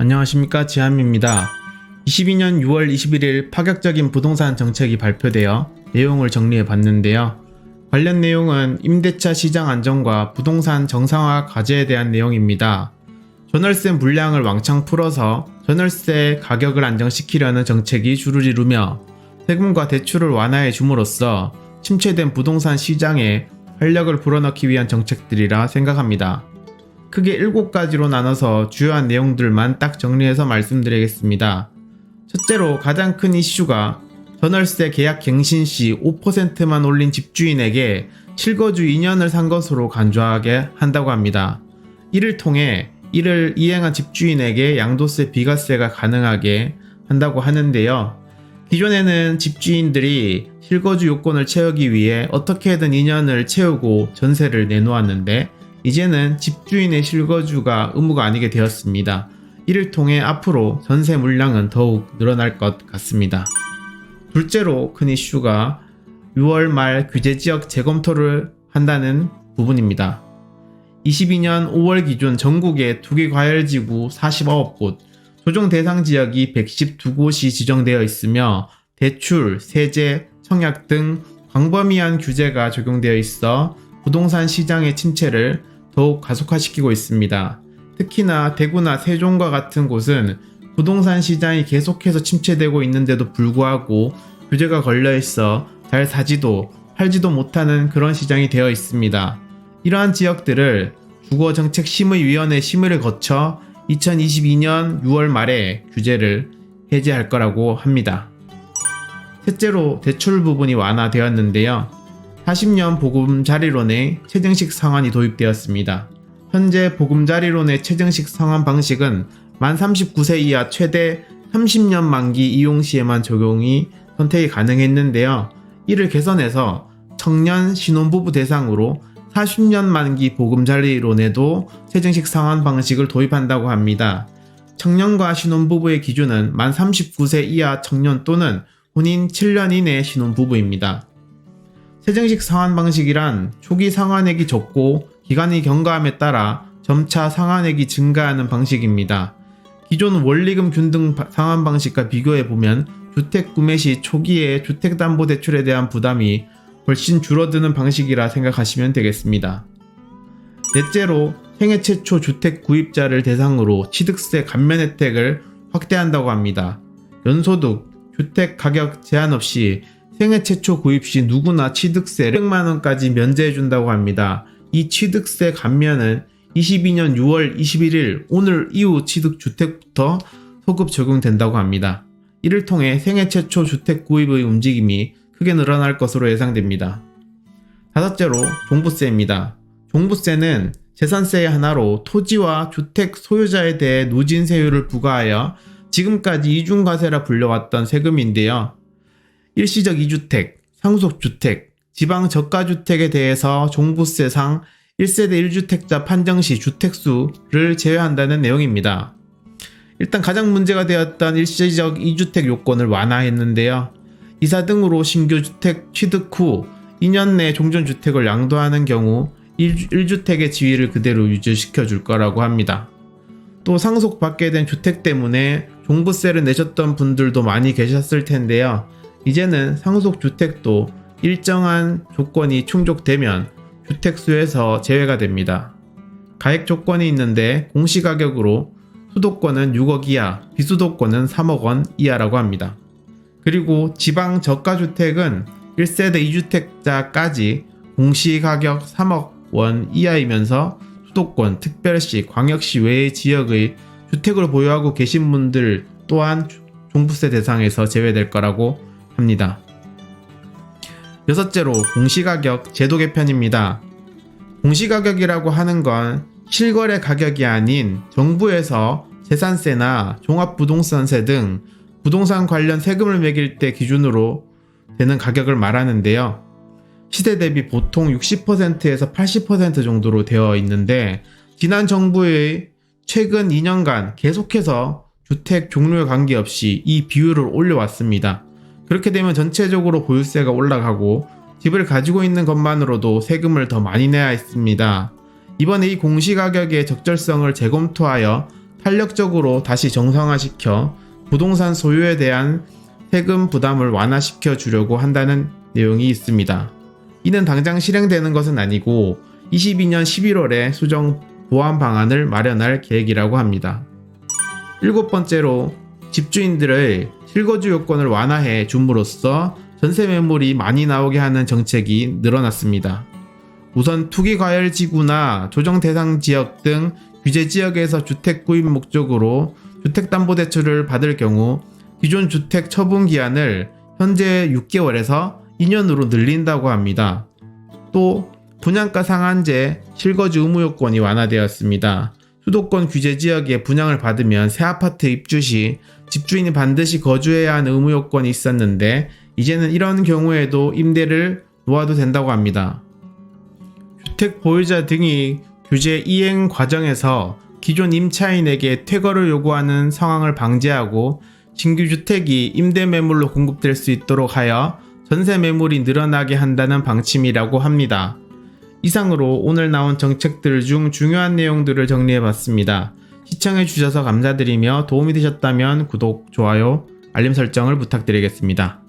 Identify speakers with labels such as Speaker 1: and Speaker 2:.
Speaker 1: 안녕하십니까 지한입니다. 22년 6월 21일 파격적인 부동산 정책이 발표되어 내용을 정리해 봤는데요. 관련 내용은 임대차 시장 안정과 부동산 정상화 과제에 대한 내용입니다. 전월세 물량을 왕창 풀어서 전월세 가격을 안정시키려는 정책이 주를 이루며 세금과 대출을 완화해 줌으로써 침체된 부동산 시장에 활력을 불어넣기 위한 정책들이라 생각합니다. 크게 7가지로 나눠서 주요한 내용들만 딱 정리해서 말씀드리겠습니다. 첫째로 가장 큰 이슈가 전월세 계약 갱신 시 5%만 올린 집주인에게 실거주 2년을 산 것으로 간주하게 한다고 합니다. 이를 통해 이를 이행한 집주인에게 양도세 비과세가 가능하게 한다고 하는데요. 기존에는 집주인들이 실거주 요건을 채우기 위해 어떻게든 2년을 채우고 전세를 내놓았는데 이제는 집주인의 실거주가 의무가 아니게 되었습니다. 이를 통해 앞으로 전세 물량은 더욱 늘어날 것 같습니다. 둘째로 큰 이슈가 6월 말 규제 지역 재검토를 한다는 부분입니다. 22년 5월 기준 전국의 투기 과열 지구 49곳, 조정 대상 지역이 112곳이 지정되어 있으며 대출, 세제, 청약 등 광범위한 규제가 적용되어 있어 부동산 시장의 침체를 더욱 가속화시키고 있습니다. 특히나 대구나 세종과 같은 곳은 부동산 시장이 계속해서 침체되고 있는데도 불구하고 규제가 걸려 있어 잘 사지도 팔지도 못하는 그런 시장이 되어 있습니다. 이러한 지역들을 주거정책심의위원회 심의를 거쳐 2022년 6월 말에 규제를 해제할 거라고 합니다. 셋째로 대출 부분이 완화되었는데요. 40년 보금자리론의 최정식 상환이 도입되었습니다. 현재 보금자리론의 최정식 상환 방식은 만 39세 이하 최대 30년 만기 이용 시에만 적용이 선택이 가능했는데요. 이를 개선해서 청년 신혼부부 대상으로 40년 만기 보금자리론에도 최정식 상환 방식을 도입한다고 합니다. 청년과 신혼부부의 기준은 만 39세 이하 청년 또는 혼인 7년 이내 신혼부부입니다. 세정식 상환 방식이란 초기 상환액이 적고 기간이 경과함에 따라 점차 상환액이 증가하는 방식입니다. 기존 원리금 균등 바- 상환 방식과 비교해 보면 주택 구매 시 초기에 주택담보대출에 대한 부담이 훨씬 줄어드는 방식이라 생각하시면 되겠습니다. 넷째로 생애 최초 주택 구입자를 대상으로 취득세 감면 혜택을 확대한다고 합니다. 연소득, 주택 가격 제한 없이 생애 최초 구입 시 누구나 취득세 100만 원까지 면제해 준다고 합니다. 이 취득세 감면은 22년 6월 21일 오늘 이후 취득 주택부터 소급 적용된다고 합니다. 이를 통해 생애 최초 주택 구입의 움직임이 크게 늘어날 것으로 예상됩니다. 다섯째로 종부세입니다. 종부세는 재산세의 하나로 토지와 주택 소유자에 대해 누진세율을 부과하여 지금까지 이중과세라 불려왔던 세금인데요. 일시적 2주택, 상속주택, 지방 저가주택에 대해서 종부세상 1세대 1주택자 판정 시 주택수를 제외한다는 내용입니다. 일단 가장 문제가 되었던 일시적 2주택 요건을 완화했는데요. 이사 등으로 신규 주택 취득 후 2년 내 종전주택을 양도하는 경우 1주택의 지위를 그대로 유지시켜 줄 거라고 합니다. 또 상속받게 된 주택 때문에 종부세를 내셨던 분들도 많이 계셨을 텐데요. 이제는 상속 주택도 일정한 조건이 충족되면 주택수에서 제외가 됩니다. 가액 조건이 있는데 공시가격으로 수도권은 6억 이하, 비수도권은 3억 원 이하라고 합니다. 그리고 지방 저가주택은 1세대 2주택자까지 공시가격 3억 원 이하이면서 수도권, 특별시, 광역시 외의 지역의 주택을 보유하고 계신 분들 또한 종부세 대상에서 제외될 거라고 합니다. 여섯째로 공시가격 제도 개편입니다. 공시가격이라고 하는 건 실거래 가격이 아닌 정부에서 재산세나 종합부동산세 등 부동산 관련 세금을 매길 때 기준으로 되는 가격을 말하는데요. 시대 대비 보통 60%에서 80% 정도로 되어 있는데 지난 정부의 최근 2년간 계속해서 주택 종류에 관계없이 이 비율을 올려왔습니다. 그렇게 되면 전체적으로 보유세가 올라가고 집을 가지고 있는 것만으로도 세금을 더 많이 내야 했습니다. 이번에 이 공시가격의 적절성을 재검토하여 탄력적으로 다시 정상화시켜 부동산 소유에 대한 세금 부담을 완화시켜 주려고 한다는 내용이 있습니다. 이는 당장 실행되는 것은 아니고 22년 11월에 수정 보완 방안을 마련할 계획이라고 합니다. 일곱 번째로 집주인들의 실거주 요건을 완화해 줌으로써 전세 매물이 많이 나오게 하는 정책이 늘어났습니다. 우선 투기 과열 지구나 조정 대상 지역 등 규제 지역에서 주택 구입 목적으로 주택담보대출을 받을 경우 기존 주택 처분 기한을 현재 6개월에서 2년으로 늘린다고 합니다. 또 분양가 상한제 실거주 의무 요건이 완화되었습니다. 수도권 규제 지역에 분양을 받으면 새 아파트 입주 시 집주인이 반드시 거주해야 하는 의무 요건이 있었는데 이제는 이런 경우에도 임대를 놓아도 된다고 합니다. 주택 보유자 등이 규제 이행 과정에서 기존 임차인에게 퇴거를 요구하는 상황을 방지하고 신규 주택이 임대 매물로 공급될 수 있도록 하여 전세 매물이 늘어나게 한다는 방침이라고 합니다. 이상으로 오늘 나온 정책들 중 중요한 내용들을 정리해 봤습니다. 시청해 주셔서 감사드리며 도움이 되셨다면 구독, 좋아요, 알림 설정을 부탁드리겠습니다.